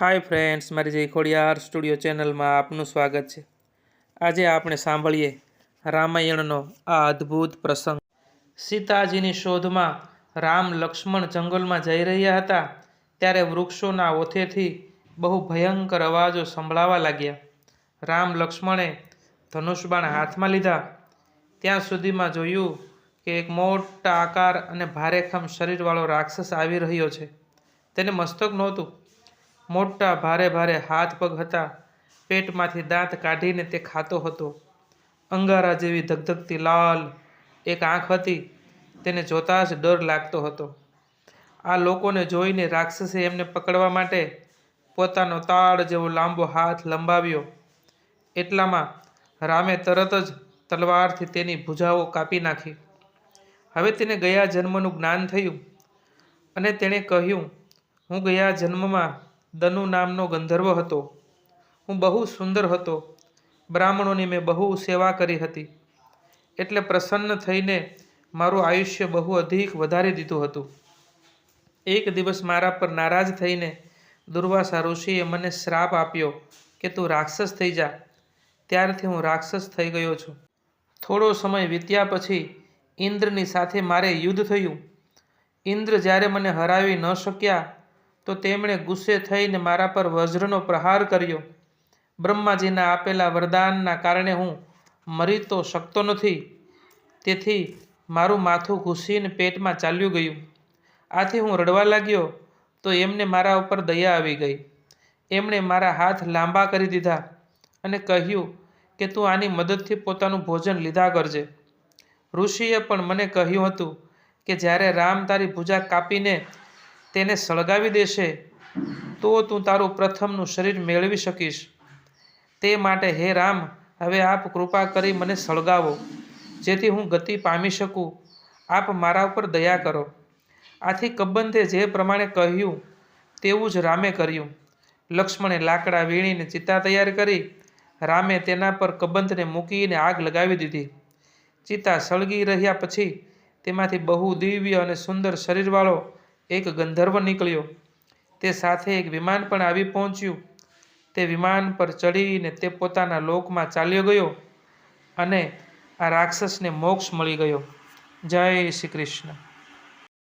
Hi friends મારી જય Khodiyar studio ચેનલમાં આપનું સ્વાગત છે. આજે આપણે સાંભળીએ રામાયણનો આ અદ્ભુત પ્રસંગ. સીતાજીની શોધમાં રામ લક્ષ્મણ જંગલમાં જઈ રહ્યા હતા, ત્યારે વૃક્ષોના ઓથેથી બહુ ભયંકર અવાજો સંભળાવા લાગ્યા. રામ લક્ષ્મણે ધનુષબાણ હાથમાં લીધા. ત્યાં સુધીમાં જોયું કે એક મોટા આકાર અને ભારેખમ શરીરવાળો રાક્ષસ આવી રહ્યો છે. તેને મસ્તક નહોતું. મોટા ભારે ભારે હાથ પગ હતા. પેટમાંથી દાંત કાઢીને તે ખાતો હતો. અંગારા જેવી ધગધગતી લાલ એક આંખ હતી. તેને જોતાં જ ડર લાગતો હતો. આ લોકોને જોઈને રાક્ષસે એમને પકડવા માટે પોતાનો તાળ જેવો લાંબો હાથ લંબાવ્યો. એટલામાં રામે તરત જ તલવારથી તેની ભૂજાઓ કાપી નાખી. હવે તેને ગયા જન્મનું જ્ઞાન થયું. અને તેણે કહ્યું, હું ગયા જન્મમાં દનુ નામનો ગંધર્વ હતો. હું બહુ સુંદર હતો. બ્રાહ્મણોની મેં બહુ સેવા કરી હતી. એટલે પ્રસન્ન થઈને મારું આયુષ્ય બહુ અધિક વધારી દીધું હતું. એક દિવસ મારા પર નારાજ થઈને દુર્વાસા ઋષિએ મને શ્રાપ આપ્યો કે તું રાક્ષસ થઈ જા. ત્યારથી હું રાક્ષસ થઈ ગયો છું. થોડો સમય વીત્યા પછી ઇન્દ્રની સાથે મારે યુદ્ધ થયું. ઇન્દ્ર જ્યારે મને હરાવી ન શક્યા તો તેમણે ગુસ્સે થઈને મારા પર વજ્રનો પ્રહાર કર્યો. બ્રહ્માજીના આપેલા વરદાનના કારણે હું મરી તો શકતો નથી. તેથી મારું માથું ઘૂસીને પેટમાં ચાલ્યું ગયું. આથી હું રડવા લાગ્યો તો એમને મારા ઉપર દયા આવી ગઈ. એમણે મારા હાથ લાંબા કરી દીધા અને કહ્યું કે તું આની મદદથી પોતાનું ભોજન લીધા કરજે. ઋષિએ પણ મને કહ્યું હતું કે જ્યારે રામ તારી ભૂજા કાપીને તેને સળગાવી દેશે, તો તું તારું પ્રથમનું શરીર મેળવી શકીશ. તે માટે હે રામ, હવે આપ કૃપા કરી મને સળગાવો, જેથી હું ગતિ પામી શકું. આપ મારા ઉપર દયા કરો. આથી કબ્બંતે જે પ્રમાણે કહ્યું, તેવું જ રામે કર્યું. લક્ષ્મણે લાકડા વીણીને ચિતા તૈયાર કરી. રામે તેના પર કબંધને મૂકીને આગ લગાવી દીધી. ચિતા સળગી રહ્યા પછી તેમાંથી બહુ દિવ્ય અને સુંદર શરીરવાળો એક ગંધર્વ નીકળ્યો. તે સાથે એક વિમાન પણ આવી પહોંચ્યું. તે વિમાન પર ચડીને તે પોતાના લોકમાં ચાલ્યો ગયો અને આ રાક્ષસને મોક્ષ મળી ગયો. જય શ્રી કૃષ્ણ.